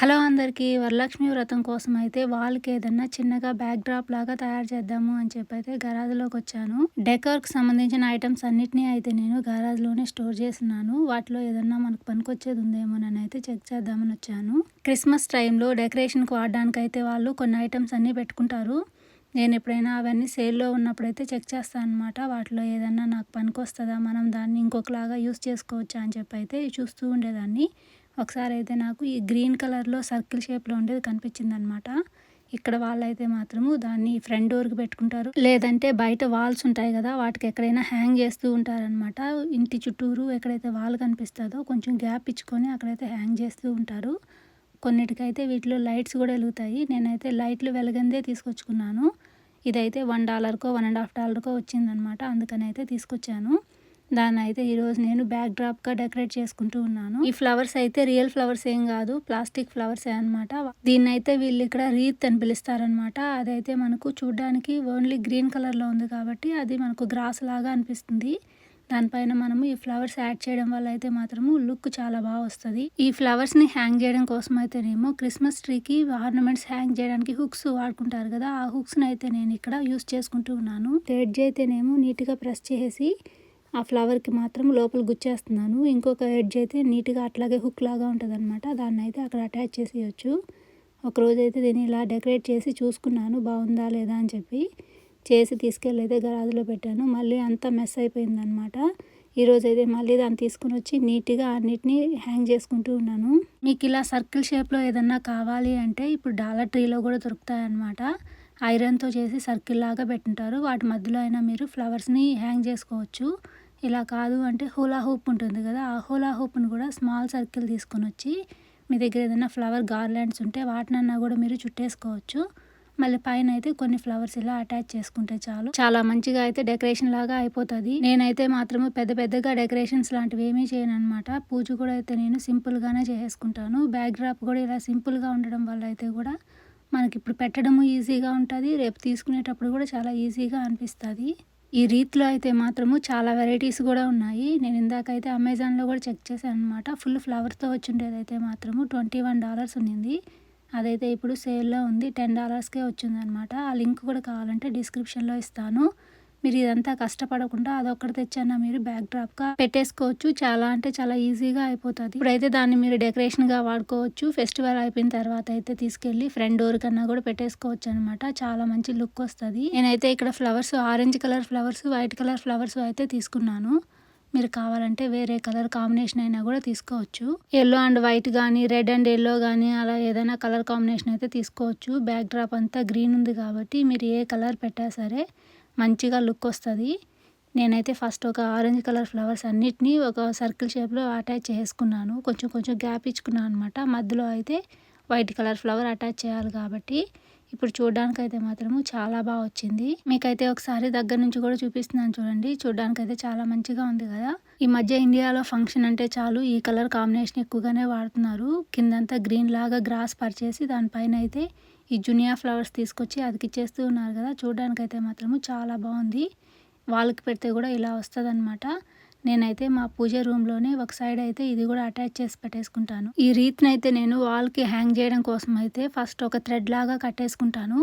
Hello అందరికీ వరలక్ష్మి వ్రతం కోసం అయితే వాళ్ళకి ఏదన్నా చిన్నగా బ్యాక్ డ్రాప్ లాగా తయారు చేద్దాము అని చెప్పి అయితే గరాజులోకి వచ్చాను. డెకర్కి సంబంధించిన ఐటమ్స్ అన్నిటినీ అయితే నేను గరాజులోనే స్టోర్ చేస్తున్నాను. వాటిలో ఏదన్నా మనకు పనికొచ్చేది ఉందేమోనని అయితే చెక్ చేద్దామని వచ్చాను. క్రిస్మస్ టైంలో డెకరేషన్కి వాడడానికి అయితే వాళ్ళు కొన్ని ఐటమ్స్ అన్నీ పెట్టుకుంటారు. నేను ఎప్పుడైనా అవన్నీ సేల్లో ఉన్నప్పుడైతే చెక్ చేస్తాను అనమాట వాటిలో ఏదన్నా నాకు పనికొస్తుందా? మనం దాన్ని ఇంకొకలాగా యూస్ చేసుకోవచ్చా అని చెప్పి అయితే చూస్తూ ఉండేదాన్ని. ఒకసారి అయితే నాకు ఈ గ్రీన్ కలర్లో సర్కిల్ షేప్లో ఉండేది కనిపించింది అనమాట ఇక్కడ వాళ్ళైతే మాత్రము దాన్ని ఫ్రంట్ డోర్కి పెట్టుకుంటారు. లేదంటే బయట వాల్స్ ఉంటాయి కదా వాటికి ఎక్కడైనా హ్యాంగ్ చేస్తూ ఉంటారనమాట. ఇంటి చుట్టూరు ఎక్కడైతే వాల్ కనిపిస్తుందో కొంచెం గ్యాప్ ఇచ్చుకొని అక్కడైతే హ్యాంగ్ చేస్తూ ఉంటారు. కొన్నిటికైతే వీటిలో లైట్స్ కూడా వెలుగుతాయి. నేనైతే లైట్లు వెలగందే తీసుకొచ్చుకున్నాను. ఇదైతే వన్ డాలర్కో వన్ అండ్ హాఫ్ డాలర్కో వచ్చిందనమాట. అందుకని అయితే తీసుకొచ్చాను. దాన్ని అయితే ఈరోజు నేను బ్యాక్ డ్రాప్గా డెకరేట్ చేసుకుంటూ ఉన్నాను. ఈ ఫ్లవర్స్ అయితే రియల్ ఫ్లవర్స్ ఏం కాదు ప్లాస్టిక్ ఫ్లవర్స్ అనమాట దీన్ని అయితే వీళ్ళు ఇక్కడ రీత్ అని పిలుస్తారనమాట అదైతే మనకు చూడడానికి ఓన్లీ గ్రీన్ కలర్లో ఉంది కాబట్టి అది మనకు గ్రాస్ లాగా అనిపిస్తుంది. దానిపైన మనము ఈ ఫ్లవర్స్ యాడ్ చేయడం వల్ల అయితే మాత్రము లుక్ చాలా బాగా వస్తుంది. ఈ ఫ్లవర్స్ని హ్యాంగ్ చేయడం కోసం అయితేనేమో క్రిస్మస్ ట్రీకి ఆర్నమెంట్స్ హ్యాంగ్ చేయడానికి హుక్స్ వాడుకుంటారు కదా ఆ హుక్స్ అయితే నేను ఇక్కడ యూస్ చేసుకుంటూ ఉన్నాను. థర్డ్ అయితేనేమో నీట్గా ప్రెస్ చేసి ఆ ఫ్లవర్కి మాత్రం లోపల గుచ్చేస్తున్నాను. ఇంకొక ఎడ్జ్ అయితే నీట్గా అట్లాగే హుక్ లాగా ఉంటుంది అనమాట దాన్ని అయితే అక్కడ అటాచ్ చేసేయచ్చు. ఒకరోజు అయితే దీన్ని ఇలా డెకరేట్ చేసి చూసుకున్నాను. బాగుందా లేదా అని చెప్పి చేసి తీసుకెళ్ళి అయితే గరాజులో పెట్టాను. మళ్ళీ అంతా మెస్ అయిపోయిందనమాట ఈరోజు అయితే మళ్ళీ దాన్ని తీసుకుని వచ్చి నీట్గా అన్నిటినీ హ్యాంగ్ చేసుకుంటూ ఉన్నాను. మీకు ఇలా సర్కిల్ షేప్లో ఏదన్నా కావాలి అంటే ఇప్పుడు డాలర్ ట్రీలో కూడా దొరుకుతాయన్నమాట. ఐరన్తో చేసి సర్కిల్ లాగా పెట్టుంటారు. వాటి మధ్యలో అయినా మీరు ఫ్లవర్స్ని హ్యాంగ్ చేసుకోవచ్చు. ఇలా కాదు అంటే హోలా హూప్ ఉంటుంది కదా ఆ హోలా హూప్ని కూడా స్మాల్ సర్కిల్ తీసుకొని వచ్చి మీ దగ్గర ఏదైనా ఫ్లవర్ గార్లాండ్స్ ఉంటే వాటినన్నా కూడా మీరు చుట్టేసుకోవచ్చు. మళ్ళీ పైన అయితే కొన్ని ఫ్లవర్స్ ఇలా అటాచ్ చేసుకుంటే చాలు. చాలా మంచిగా అయితే డెకరేషన్ లాగా అయిపోతుంది. నేనైతే మాత్రము పెద్ద పెద్దగా డెకరేషన్స్ లాంటివి ఏమీ చేయను అనమాట పూజ కూడా అయితే నేను సింపుల్గానే చేసుకుంటాను బ్యాక్ డ్రాప్ కూడా ఇలా సింపుల్గా ఉండడం వల్ల అయితే కూడా మనకి ఇప్పుడు పెట్టడము ఈజీగా ఉంటుంది. రేపు తీసుకునేటప్పుడు కూడా చాలా ఈజీగా అనిపిస్తుంది. ఈ రీతిలో అయితే మాత్రము చాలా వెరైటీస్ కూడా ఉన్నాయి. నేను ఇందాకైతే అమెజాన్లో కూడా చెక్ చేశాను అనమాట ఫుల్ ఫ్లవర్తో వచ్చిండేది అయితే మాత్రము ట్వంటీ వన్ డాలర్స్ ఉన్నింది. అదైతే ఇప్పుడు సేల్లో ఉంది. టెన్ డాలర్స్కే వచ్చిందనమాట ఆ లింక్ కూడా కావాలంటే డిస్క్రిప్షన్లో ఇస్తాను. మీరు ఇదంతా కష్టపడకుండా అదొక్కటి తెచ్చన్న మీరు బ్యాక్ డ్రాప్గా పెట్టేసుకోవచ్చు. చాలా అంటే చాలా ఈజీగా అయిపోతుంది. ఇప్పుడైతే దాన్ని మీరు డెకరేషన్గా వాడుకోవచ్చు. ఫెస్టివల్ అయిపోయిన తర్వాత అయితే తీసుకెళ్ళి ఫ్రంట్ డోర్ కన్నా కూడా పెట్టేసుకోవచ్చు అనమాట చాలా మంచి లుక్ వస్తుంది. నేనైతే ఇక్కడ flowers orange colour flowers white colour flowers అయితే తీసుకున్నాను. మీరు కావాలంటే వేరే కలర్ కాంబినేషన్ అయినా కూడా తీసుకోవచ్చు. ఎల్లో అండ్ వైట్ కానీ రెడ్ అండ్ ఎల్లో కానీ అలా ఏదైనా కలర్ కాంబినేషన్ అయితే తీసుకోవచ్చు. బ్యాక్ డ్రాప్ అంతా గ్రీన్ ఉంది కాబట్టి మీరు ఏ కలర్ పెట్టా సరే మంచిగా లుక్ వస్తుంది. నేనైతే ఫస్ట్ ఒక ఆరెంజ్ కలర్ ఫ్లవర్స్ అన్నిటినీ ఒక సర్కిల్ షేప్లో అటాచ్ చేసుకున్నాను. కొంచెం కొంచెం గ్యాప్ ఇచ్చుకున్నాను అనమాట మధ్యలో అయితే వైట్ కలర్ ఫ్లవర్ అటాచ్ చేయాలి కాబట్టి ఇప్పుడు చూడడానికి అయితే మాత్రము చాలా బాగా వచ్చింది. మీకైతే ఒకసారి దగ్గర నుంచి కూడా చూపిస్తున్నాను చూడండి. చూడడానికి అయితే చాలా మంచిగా ఉంది కదా. ఈ మధ్య ఇండియాలో ఫంక్షన్ అంటే చాలు ఈ కలర్ కాంబినేషన్ ఎక్కువగానే వాడుతున్నారు. కిందంతా గ్రీన్ లాగా గ్రాస్ పరిచేసి దానిపైన అయితే ఈ జునియా ఫ్లవర్స్ తీసుకొచ్చి అతికిచ్చేస్తూ ఉన్నారు కదా చూడడానికైతే మాత్రము చాలా బాగుంది. వాళ్ళకి పెడితే కూడా ఇలా వస్తుందన్నమాట. నేనైతే మా పూజ రూమ్లోనే ఒక సైడ్ అయితే ఇది కూడా అటాచ్ చేసి పెట్టేసుకుంటాను. ఈ రీత్నైతే అయితే నేను వాల్కి హ్యాంగ్ చేయడం కోసం అయితే ఫస్ట్ ఒక థ్రెడ్ లాగా కట్టేసుకుంటాను.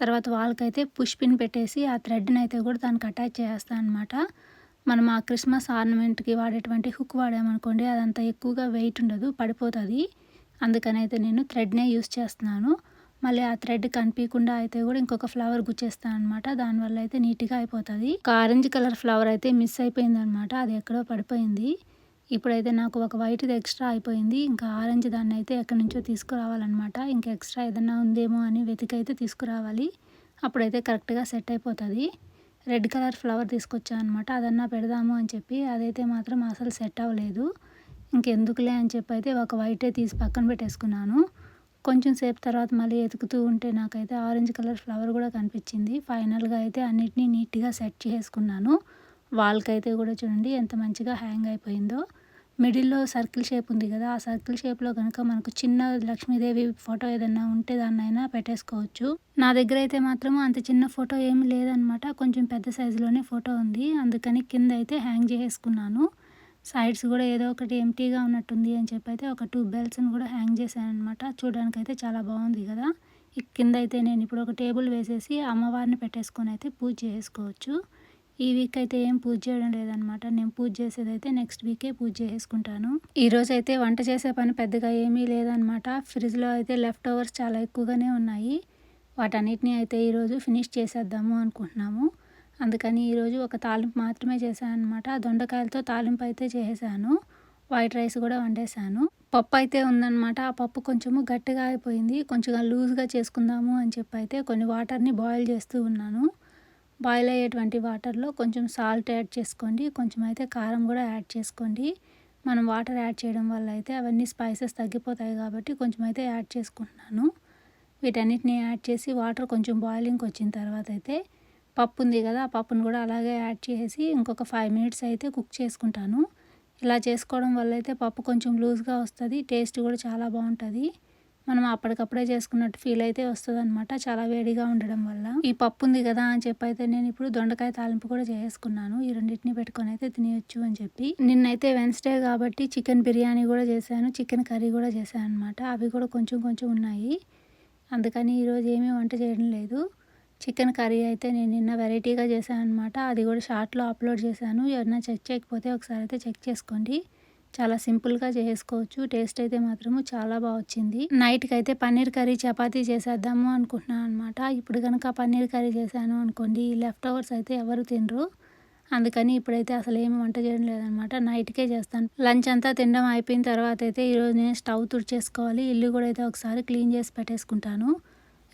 తర్వాత వాళ్ళకైతే అయితే పెట్టేసి ఆ థ్రెడ్ని అయితే కూడా దానికి అటాచ్ చేస్తాను అనమాట మనం ఆ క్రిస్మస్ ఆర్నమెంట్కి వాడేటువంటి హుక్ వాడామనుకోండి అదంతా ఎక్కువగా వెయిట్ ఉండదు పడిపోతుంది. అందుకని అయితే నేను థ్రెడ్నే యూస్ చేస్తున్నాను. మళ్ళీ ఆ థ్రెడ్ కనిపించకుండా అయితే కూడా ఇంకొక ఫ్లవర్ గుచ్చేస్తాను అనమాట దానివల్ల అయితే నీట్గా అయిపోతుంది. ఒక ఆరెంజ్ కలర్ ఫ్లవర్ అయితే మిస్ అయిపోయింది అనమాట అది ఎక్కడో పడిపోయింది. ఇప్పుడైతే నాకు ఒక వైట్ది ఎక్స్ట్రా అయిపోయింది. ఇంకా ఆరెంజ్ దాన్ని అయితే ఎక్కడి నుంచో తీసుకురావాలన్నమాట. ఇంకా ఎక్స్ట్రా ఏదన్నా ఉందేమో అని వెతికైతే తీసుకురావాలి. అప్పుడైతే కరెక్ట్గా సెట్ అయిపోతుంది. రెడ్ కలర్ ఫ్లవర్ తీసుకొచ్చాను అనమాట అదన్నా పెడదాము అని చెప్పి అదైతే మాత్రం అసలు సెట్ అవ్వలేదు. ఇంకెందుకులే అని చెప్పి అయితే ఒక వైటే తీసి పక్కన పెట్టేసుకున్నాను. కొంచెం సేపు తర్వాత మళ్ళీ ఎతుకుతూ ఉంటే నాకైతే ఆరెంజ్ కలర్ ఫ్లవర్ కూడా కనిపించింది. ఫైనల్గా అయితే అన్నిటినీ నీట్గా సెట్ చేసుకున్నాను. వాల్కి అయితే కూడా చూడండి ఎంత మంచిగా హ్యాంగ్ అయిపోయిందో. మిడిల్లో సర్కిల్ షేప్ ఉంది కదా ఆ సర్కిల్ షేప్లో కనుక మనకు చిన్న లక్ష్మీదేవి ఫోటో ఏదన్నా ఉంటే దాన్నైనా పెట్టేసుకోవచ్చు. నా దగ్గర అయితే మాత్రం అంత చిన్న ఫోటో ఏమీ లేదనమాట కొంచెం పెద్ద సైజులోనే ఫోటో ఉంది. అందుకని కింద అయితే హ్యాంగ్ చేసుకున్నాను. సైడ్స్ కూడా ఏదో ఒకటి ఎంటీగా ఉన్నట్టుంది అని చెప్పి అయితే ఒక టూ బెల్స్ని కూడా హ్యాంగ్ చేశాను అనమాట చూడడానికి అయితే చాలా బాగుంది కదా. కింద అయితే నేను ఇప్పుడు ఒక టేబుల్ వేసేసి అమ్మవారిని పెట్టేసుకొని అయితే పూజ చేసుకోవచ్చు. ఈ వీక్ అయితే ఏం పూజ చేయడం లేదనమాట నేను పూజ చేసేది అయితే నెక్స్ట్ వీకే పూజ చేసుకుంటాను. ఈరోజు అయితే వంట చేసే పని పెద్దగా ఏమీ లేదనమాట ఫ్రిడ్జ్లో అయితే లెఫ్ట్ ఓవర్స్ చాలా ఎక్కువగానే ఉన్నాయి. వాటన్నిటిని అయితే ఈరోజు ఫినిష్ చేసేద్దాము అనుకుంటున్నాము. అందుకని ఈరోజు ఒక తాలింపు మాత్రమే చేశాను అనమాట దొండకాయలతో తాలింపు అయితే చేసాను వైట్ రైస్ కూడా వండేసాను. పప్పు అయితే ఉందన్నమాట. ఆ పప్పు కొంచెము గట్టిగా అయిపోయింది. కొంచెం లూజ్గా చేసుకుందాము అని చెప్పి అయితే కొన్ని వాటర్ని బాయిల్ చేస్తూ ఉన్నాను. బాయిల్ అయ్యేటువంటి వాటర్లో కొంచెం సాల్ట్ యాడ్ చేసుకోండి. కొంచెం అయితే కారం కూడా యాడ్ చేసుకోండి. మనం వాటర్ యాడ్ చేయడం వల్ల అయితే అవన్నీ స్పైసెస్ తగ్గిపోతాయి కాబట్టి కొంచెం అయితే యాడ్ చేసుకుంటున్నాను. వీటన్నిటిని యాడ్ చేసి వాటర్ కొంచెం బాయిలింగ్కి వచ్చిన తర్వాత అయితే పప్పు ఉంది కదా ఆ పప్పును కూడా అలాగే యాడ్ చేసి ఇంకొక ఫైవ్ మినిట్స్ అయితే కుక్ చేసుకుంటాను. ఇలా చేసుకోవడం వల్ల అయితే పప్పు కొంచెం లూజ్గా వస్తుంది టేస్ట్ కూడా చాలా బాగుంటుంది. మనం అప్పటికప్పుడే చేసుకున్నట్టు ఫీల్ అయితే వస్తుంది అనమాట చాలా వేడిగా ఉండడం వల్ల. ఈ పప్పు ఉంది కదా అని చెప్పి అయితే నేను ఇప్పుడు దొండకాయ తాలింపు కూడా చేసుకున్నాను. ఈ రెండింటిని పెట్టుకొని అయితే తినేయచ్చు అని చెప్పి. నిన్నైతే వెన్స్డే కాబట్టి చికెన్ బిర్యానీ కూడా చేశాను చికెన్ కర్రీ కూడా చేశాను అనమాట అవి కూడా కొంచెం కొంచెం ఉన్నాయి. అందుకని ఈరోజు ఏమీ వంట చేయడం లేదు. చికెన్ కర్రీ అయితే నేను నిన్న వెరైటీగా చేశాను అనమాట అది కూడా షార్ట్లో అప్లోడ్ చేశాను. ఎవరైనా చెక్ చేయకపోతే ఒకసారి అయితే చెక్ చేసుకోండి. చాలా సింపుల్గా చేసుకోవచ్చు. టేస్ట్ అయితే మాత్రము చాలా బాగా వచ్చింది. నైట్కి అయితే పన్నీర్ కర్రీ చపాతీ చేసేద్దాము అనుకుంటున్నాను అనమాట ఇప్పుడు కనుక పన్నీర్ కర్రీ చేశాను అనుకోండి లెఫ్ట్ ఓవర్స్ అయితే ఎవరు తినరు. అందుకని ఇప్పుడైతే అసలు ఏమి వంట చేయడం లేదనమాట నైట్కే చేస్తాను. లంచ్ అంతా తినడం అయిపోయిన తర్వాత అయితే ఈరోజు నేను స్టవ్ తుడిచేసుకోవాలి. ఇల్లు కూడా అయితే ఒకసారి క్లీన్ చేసి పెట్టేసుకుంటాను.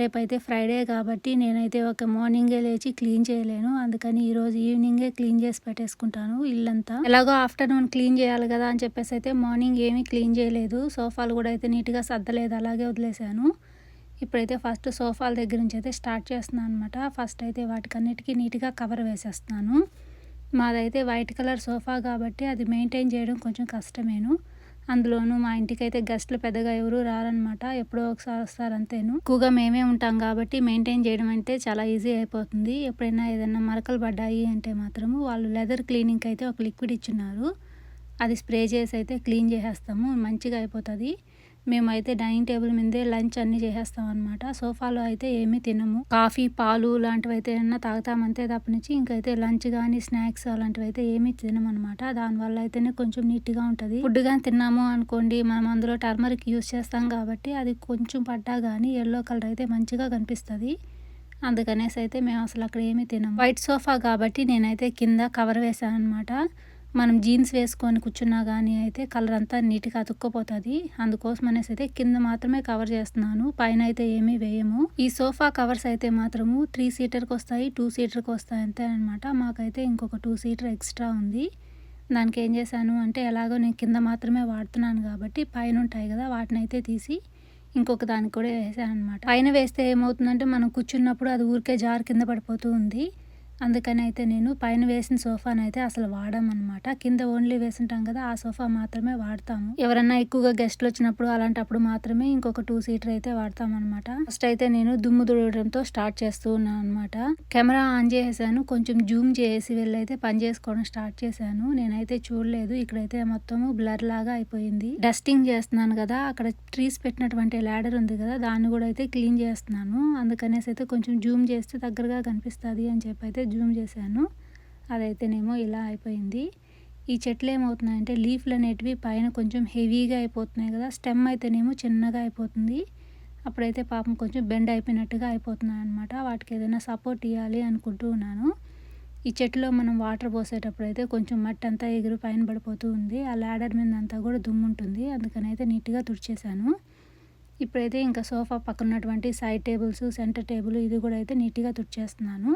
రేపైతే ఫ్రైడే కాబట్టి నేనైతే ఒక మార్నింగే లేచి క్లీన్ చేయలేను. అందుకని ఈరోజు ఈవినింగే క్లీన్ చేసి పెట్టేసుకుంటాను ఇల్లంతా. ఎలాగో ఆఫ్టర్నూన్ క్లీన్ చేయాలి కదా అని చెప్పేసి అయితే మార్నింగ్ ఏమీ క్లీన్ చేయలేదు. సోఫాలు కూడా అయితే నీట్గా సర్దలేదు అలాగే వదిలేశాను. ఇప్పుడైతే ఫస్ట్ సోఫాల దగ్గర నుంచి అయితే స్టార్ట్ చేస్తున్నాను అనమాట ఫస్ట్ అయితే వాటికన్నిటికీ నీట్గా కవర్ వేసేస్తున్నాను. మాదైతే వైట్ కలర్ సోఫా కాబట్టి అది మెయింటైన్ చేయడం కొంచెం కష్టమేను. అందులోనూ మా ఇంటికైతే గెస్ట్లు పెద్దగా ఎవరు రారనమాట ఎప్పుడో ఒకసారి వస్తారు అంతేను ఎక్కువగా మేమే ఉంటాం కాబట్టి మెయింటైన్ చేయడం అంటే చాలా ఈజీ అయిపోతుంది. ఎప్పుడైనా ఏదైనా మరకలు పడ్డాయి అంటే మాత్రము వాళ్ళు లెదర్ క్లీనింగ్ అయితే ఒక లిక్విడ్ ఇచ్చున్నారు. అది స్ప్రే చేసి అయితే క్లీన్ చేసేస్తాము. మంచిగా అయిపోతుంది. మేమైతే డైనింగ్ టేబుల్ మీదే లంచ్ అన్నీ చేసేస్తాం అనమాట సోఫాలో అయితే ఏమీ తినము. కాఫీ పాలు లాంటివి అయితే ఏమన్నా తాగుతామంతే తప్పనించి ఇంకైతే లంచ్ కానీ స్నాక్స్ అలాంటివి అయితే ఏమీ తినమనమాట దానివల్ల అయితేనే కొంచెం నీట్గా ఉంటుంది. ఫుడ్ కానీ తిన్నాము అనుకోండి మనం అందులో టర్మరిక్ యూస్ చేస్తాం కాబట్టి అది కొంచెం పడ్డా కానీ ఎల్లో కలర్ అయితే మంచిగా కనిపిస్తుంది. అందుకనేసి అయితే మేము అసలు అక్కడ ఏమీ తినము. వైట్ సోఫా కాబట్టి నేనైతే కింద కవర్ వేసాను అనమాట మనం జీన్స్ వేసుకొని కూర్చున్నా కానీ అయితే కలర్ అంతా నీట్గా అతుక్కపోతుంది. అందుకోసం అనేసి అయితే కింద మాత్రమే కవర్ చేస్తున్నాను. పైన అయితే ఏమీ వేయము. ఈ సోఫా కవర్స్ అయితే మాత్రము త్రీ సీటర్కి వస్తాయి టూ సీటర్కి వస్తాయి అంతే అనమాట మాకైతే ఇంకొక టూ సీటర్ ఎక్స్ట్రా ఉంది. దానికి ఏం చేశాను అంటే ఎలాగో నేను కింద మాత్రమే వాడుతున్నాను కాబట్టి పైన ఉంటాయి కదా వాటిని అయితే తీసి ఇంకొక దానికి కూడా వేసాను అనమాట పైన వేస్తే ఏమవుతుందంటే మనం కూర్చున్నప్పుడు అది ఊరికే జార్ కింద పడిపోతూ ఉంది. అందుకని అయితే నేను పైన వేసిన సోఫాను అయితే అసలు వాడమన్నమాట కింద ఓన్లీ వేసింటాం కదా ఆ సోఫా మాత్రమే వాడతాము. ఎవరన్నా ఎక్కువగా గెస్ట్లు వచ్చినప్పుడు అలాంటప్పుడు మాత్రమే ఇంకొక టూ సీటర్ అయితే వాడతామన్నమాట ఫస్ట్ అయితే నేను దుమ్ము దుడవడంతో స్టార్ట్ చేస్తూ ఉన్నాను అనమాట కెమెరా ఆన్ చేసేసాను కొంచెం జూమ్ చేసి వెళ్ళి అయితే పని చేసుకోవడం స్టార్ట్ చేశాను. నేనైతే చూడలేదు ఇక్కడైతే మొత్తము బ్లర్ లాగా అయిపోయింది. డస్టింగ్ చేస్తున్నాను కదా అక్కడ ట్రీస్ పెట్టినటువంటి ల్యాడర్ ఉంది కదా దాన్ని కూడా అయితే క్లీన్ చేస్తున్నాను. అందుకనేసి అయితే కొంచెం జూమ్ చేస్తే దగ్గరగా కనిపిస్తుంది అని చెప్పి అయితే జూమ్ చేశాను అదైతేనేమో ఇలా అయిపోయింది. ఈ చెట్లు ఏమవుతున్నాయంటే లీఫ్లు అనేటివి పైన కొంచెం హెవీగా అయిపోతున్నాయి కదా స్టెమ్ అయితేనేమో చిన్నగా అయిపోతుంది. అప్పుడైతే పాపం కొంచెం బెండ్ అయిపోయినట్టుగా అయిపోతున్నాయి అనమాట వాటికి ఏదైనా సపోర్ట్ ఇవ్వాలి అనుకుంటూ ఉన్నాను. ఈ చెట్టులో మనం వాటర్ పోసేటప్పుడు అయితే కొంచెం మట్టి అంతా ఎగురు పైన పడిపోతూ ఉంది. ఆ ల్యాడర్ మీద అంతా కూడా దుమ్ము ఉంటుంది అందుకని అయితే నీట్గా తుడిచేశాను. ఇప్పుడైతే ఇంకా సోఫా పక్కన ఉన్నటువంటి సైడ్ టేబుల్స్ సెంటర్ టేబుల్ ఇది కూడా అయితే నీట్గా తుడిచేస్తున్నాను.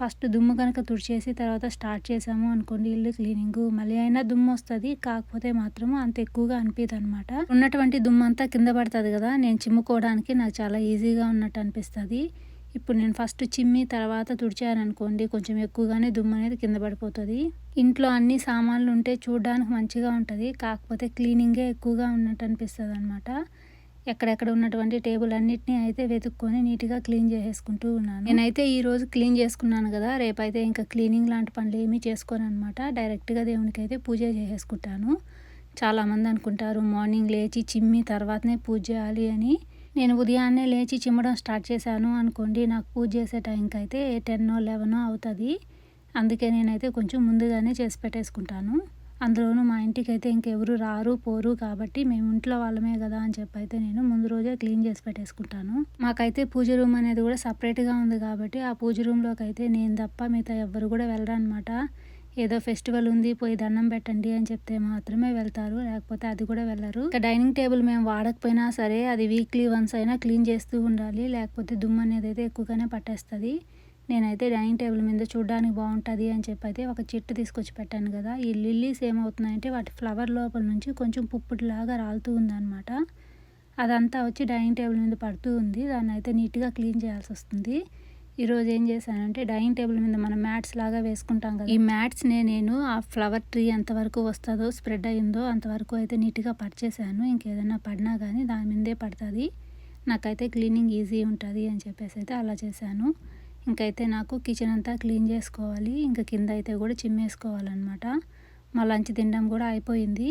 ఫస్ట్ దుమ్ము కనుక తుడిచేసి తర్వాత స్టార్ట్ చేసాము అనుకోండి ఇల్లు క్లీనింగ్. మళ్ళీ అయినా దుమ్ము వస్తుంది కాకపోతే మాత్రము అంత ఎక్కువగా అనిపిదు అనమాట ఉన్నటువంటి దుమ్ము అంతా కింద పడుతుంది కదా నేను చిమ్ముకోవడానికి నాకు చాలా ఈజీగా ఉన్నట్టు అనిపిస్తుంది. ఇప్పుడు నేను ఫస్ట్ చిమ్మి తర్వాత తుడిచాను అనుకోండి కొంచెం ఎక్కువగానే దుమ్ము అనేది కింద పడిపోతుంది. ఇంట్లో అన్ని సామాన్లు ఉంటే చూడడానికి మంచిగా ఉంటుంది కాకపోతే క్లీనింగే ఎక్కువగా ఉన్నట్టు అనిపిస్తుంది అనమాట ఎక్కడెక్కడ ఉన్నటువంటి టేబుల్ అన్నిటినీ అయితే వెతుక్కొని నీట్గా క్లీన్ చేసేసుకుంటూ ఉన్నాను. నేనైతే ఈ రోజు క్లీన్ చేసుకున్నాను కదా రేపైతే ఇంకా క్లీనింగ్ లాంటి పనులు ఏమీ చేసుకోను అనమాట డైరెక్ట్గా దేవునికి అయితే పూజ చేసేసుకుంటాను. చాలామంది అనుకుంటారు మార్నింగ్ లేచి చిమ్మి తర్వాతనే పూజ చేయాలి అని. నేను ఉదయాన్నే లేచి చిమ్మడం స్టార్ట్ చేశాను అనుకోండి నాకు పూజ చేసే టైంకి అయితే టెన్ లెవెనో అవుతుంది. అందుకే నేనైతే కొంచెం ముందుగానే చేసి పెట్టేసుకుంటాను. అందులోనూ మా ఇంటికి అయితే ఇంకెవరు రారు పోరు కాబట్టి మేము ఇంట్లో వాళ్ళమే కదా అని చెప్పి అయితే నేను ముందు రోజే క్లీన్ చేసి పెట్టేసుకుంటాను. మాకైతే పూజ రూమ్ అనేది కూడా సపరేట్గా ఉంది కాబట్టి ఆ పూజ రూమ్లోకి అయితే నేను తప్ప మిగతా ఎవ్వరు కూడా వెళ్ళరు అనమాట ఏదో ఫెస్టివల్ ఉంది పోయి దండం పెట్టండి అని చెప్తే మాత్రమే వెళ్తారు లేకపోతే అది కూడా వెళ్ళరు. ఇంకా డైనింగ్ టేబుల్ మేము వాడకపోయినా సరే అది వీక్లీ వన్స్ అయినా క్లీన్ చేస్తూ ఉండాలి లేకపోతే దుమ్ము అనేది అయితే ఎక్కువగానే పట్టేస్తుంది. నేనైతే డైనింగ్ టేబుల్ మీద చూడడానికి బాగుంటుంది అని చెప్పి అయితే ఒక చెట్టు తీసుకొచ్చి పెట్టాను కదా. ఈ లిల్లీస్ ఏమవుతున్నాయంటే వాటి ఫ్లవర్ లోపల నుంచి కొంచెం పుప్పటిలాగా రాలుతూ ఉందన్నమాట. అదంతా వచ్చి డైనింగ్ టేబుల్ మీద పడుతూ ఉంది. దాన్ని అయితే నీట్గా క్లీన్ చేయాల్సి వస్తుంది. ఈరోజు ఏం చేశానంటే డైనింగ్ టేబుల్ మీద మనం మ్యాట్స్ లాగా వేసుకుంటాం కదా. ఈ మ్యాట్స్నే నేను ఆ ఫ్లవర్ ట్రీ ఎంతవరకు వస్తుందో స్ప్రెడ్ అయిందో అంతవరకు అయితే నీట్గా పర్చేసాను ఇంకేదైనా పడినా కానీ దాని మీదే పడుతుంది. నాకైతే క్లీనింగ్ ఈజీ ఉంటుంది అని చెప్పేసి అయితే అలా చేశాను. ఇంకైతే నాకు కిచెన్ అంతా క్లీన్ చేసుకోవాలి. ఇంకా కింద అయితే కూడా చిమ్మేసుకోవాలన్నమాట. మా లంచ్ తినడం కూడా అయిపోయింది.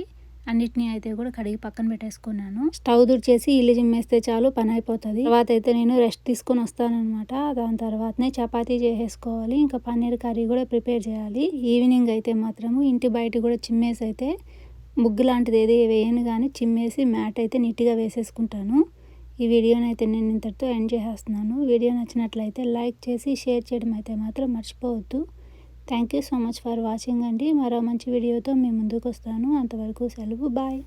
అన్నిటినీ అయితే కూడా కడిగి పక్కన పెట్టేసుకున్నాను. స్టవ్ దుడిచేసి ఇల్లు చిమ్మేస్తే చాలు పని అయిపోతుంది. తర్వాత అయితే నేను రెస్ట్ తీసుకొని వస్తానమాట దాని తర్వాతనే చపాతీ చేసేసుకోవాలి. ఇంకా పన్నీర్ కర్రీ కూడా ప్రిపేర్ చేయాలి. ఈవినింగ్ అయితే మాత్రము ఇంటి బయట కూడా చిమ్మేసి అయితే ముగ్గు లాంటిది ఏది వేయను కానీ చిమ్మేసి మ్యాట్ అయితే నీట్గా వేసేసుకుంటాను. ఈ వీడియోనైతే అయితే నేను ఇంతటితో ఎండ్ చేసేస్తున్నాను. వీడియో నచ్చినట్లయితే లైక్ చేసి షేర్ చేయడం అయితే మాత్రం మర్చిపోవద్దు. Thank you so much for watching అండి. మరో మంచి వీడియోతో మీ ముందుకు వస్తాను. అంతవరకు సెలవు. బాయ్.